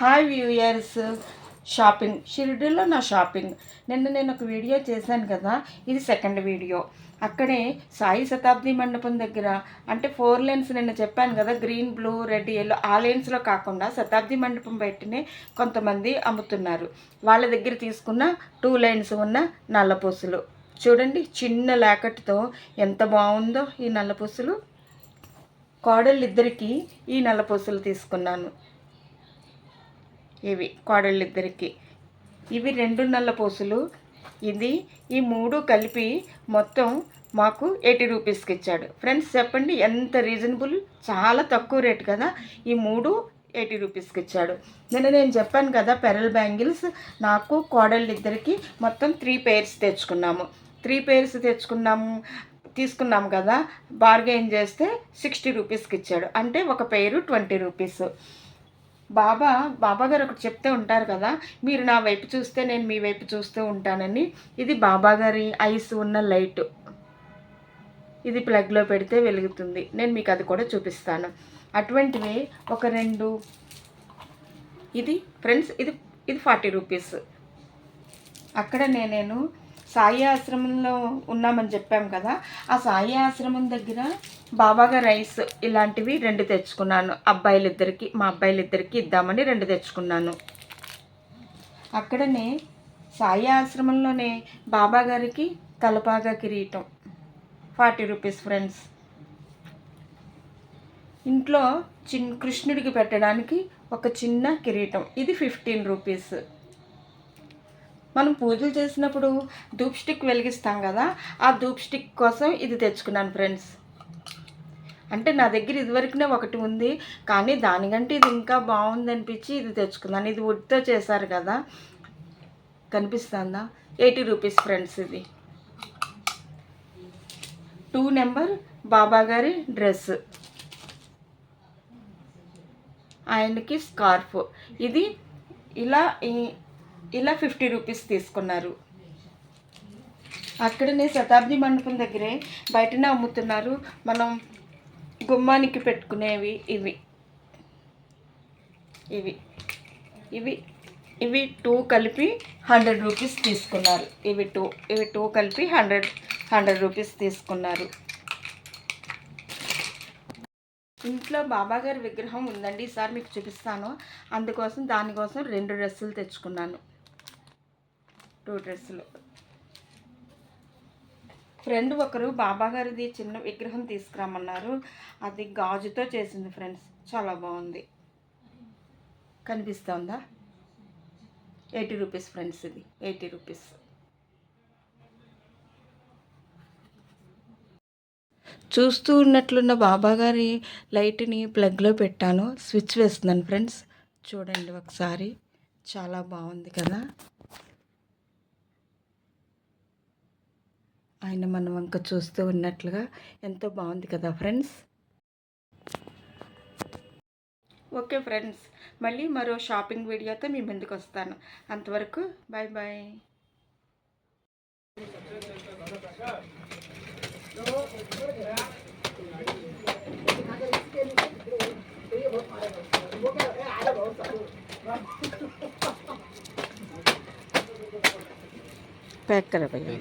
Hi viewers shopping షిరిడీలో నా shopping నిన్న నేను ఒక వీడియో చేశాను కదా ఇది సెకండ్ వీడియో అక్కడే సాయి శతాబ్ది మండపం దగ్గర అంటే ఫోర్ లైన్స్ నిన్న చెప్పాను కదా గ్రీన్ బ్లూ రెడ్ ఎల్లో ఆ లైన్స్లో కాకుండా శతాబ్ది మండపం బయటనే కొంతమంది అమ్ముతున్నారు వాళ్ళ దగ్గర తీసుకున్న టూ లైన్స్ ఉన్న నల్లపూసలు చూడండి చిన్న లేకట్తో ఎంత బాగుందో ఈ నల్లపూసలు కోడళ్ళిద్దరికీ ఈ నల్లపూసలు తీసుకున్నాను. ఇవి కోడళ్ళిద్దరికి. ఇవి రెండు నల్ల పూసలు. ఇది ఈ మూడు కలిపి మొత్తం మాకు ఎయిటీ రూపీస్కి ఇచ్చాడు. ఫ్రెండ్స్ చెప్పండి ఎంత రీజనబుల్? చాలా తక్కువ రేట్ కదా. ఈ మూడు ఎయిటీ రూపీస్కి ఇచ్చాడు. నిన్న నేను చెప్పాను కదా పెరల్ బ్యాంగిల్స్ నాకు కోడళ్ళిద్దరికి మొత్తం త్రీ పేర్స్ తెచ్చుకున్నాము. త్రీ పేర్స్ తెచ్చుకున్నాము తీసుకున్నాం కదా. బార్గెయిన్ చేస్తే సిక్స్టీ రూపీస్కి ఇచ్చాడు. అంటే ఒక పేరు ట్వంటీ రూపీస్. బాబా బాబా గారు ఒకటి చెప్తూ ఉంటారు కదా మీరు నా వైపు చూస్తే నేను మీ వైపు చూస్తూ ఉంటానని. ఇది బాబా గారి ఐస్ ఉన్న లైట్. ఇది ప్లగ్లో పెడితే వెలుగుతుంది. నేను మీకు అది కూడా చూపిస్తాను. అటువంటివి ఒక రెండు ఇది ఫ్రెండ్స్ ఇది ఇది ఫార్టీ రూపీస్. అక్కడ నేను సాయి ఆశ్రమంలో ఉన్నామని చెప్పాం కదా ఆ సాయి ఆశ్రమం దగ్గర బాబాగా రైస్ ఇలాంటివి రెండు తెచ్చుకున్నాను. అబ్బాయిలిద్దరికి మా అబ్బాయిలిద్దరికి ఇద్దామని రెండు తెచ్చుకున్నాను. అక్కడనే సాయి ఆశ్రమంలోనే బాబా గారికి తలపాగా కిరీటం. Forty rupees friends. ఇంట్లో చిన్ కృష్ణుడికి పెట్టడానికి ఒక చిన్న కిరీటం. ఇది ఫిఫ్టీన్ రూపీస్. మనం పూజలు చేసినప్పుడు ధూప్ స్టిక్ వెలిగిస్తాం కదా ఆ ధూప్ స్టిక్ కోసం ఇది తెచ్చుకున్నాను ఫ్రెండ్స్. అంటే నా దగ్గర ఇదివరకునే ఒకటి ఉంది కానీ దానికంటే ఇది ఇంకా బాగుంది అనిపించి ఇది తెచ్చుకున్నాను. ఇది వుడ్తో చేశారు కదా కనిపిస్తుందా? ఎయిటీ రూపీస్ ఫ్రెండ్స్ ఇది. టూ నెంబర్ బాబా గారి డ్రెస్. ఆయనకి స్కార్ఫ్. ఇది ఇలా ఈ- ఇలా ఫిఫ్టీ రూపీస్ తీసుకున్నారు. అక్కడనే శతాబ్ది మండపం దగ్గరే బయటనే అమ్ముతున్నారు. మనం గుమ్మానికి పెట్టుకునేవి ఇవి. ఇవి. ఇవి. ఇవి టూ కలిపి హండ్రెడ్ రూపీస్ తీసుకున్నారు. ఇవి టూ. ఇవి టూ కలిపి హండ్రెడ్ హండ్రెడ్ రూపీస్ తీసుకున్నారు. ఇంట్లో బాబాగారి విగ్రహం ఉందండి. ఈసారి మీకు చూపిస్తాను. అందుకోసం దానికోసం రెండు డ్రెస్సులు తెచ్చుకున్నాను. టూ డ్రెస్సులు. ఫ్రెండ్ ఒకరు బాబాగారిది చిన్న విగ్రహం తీసుకురమ్మన్నారు. అది గాజుతో చేసింది ఫ్రెండ్స్. చాలా బాగుంది. కనిపిస్తుందా? ఎయిటీ రూపీస్ ఫ్రెండ్స్ ఇది. Eighty rupees. చూస్తూ ఉన్నట్లున్న బాబాగారి లైట్ని ప్లగ్లో పెట్టాను. స్విచ్ వేస్తున్నాను ఫ్రెండ్స్. చూడండి ఒకసారి. చాలా బాగుంది కదా. ఆయన మన వంక చూస్తూ ఉన్నట్లుగా ఎంతో బాగుంది కదా ఫ్రెండ్స్? ఓకే ఫ్రెండ్స్ మళ్ళీ మరో షాపింగ్ వీడియోతో మీ ముందుకు వస్తాను. అంతవరకు బాయ్ బాయ్. पैक करा भैया।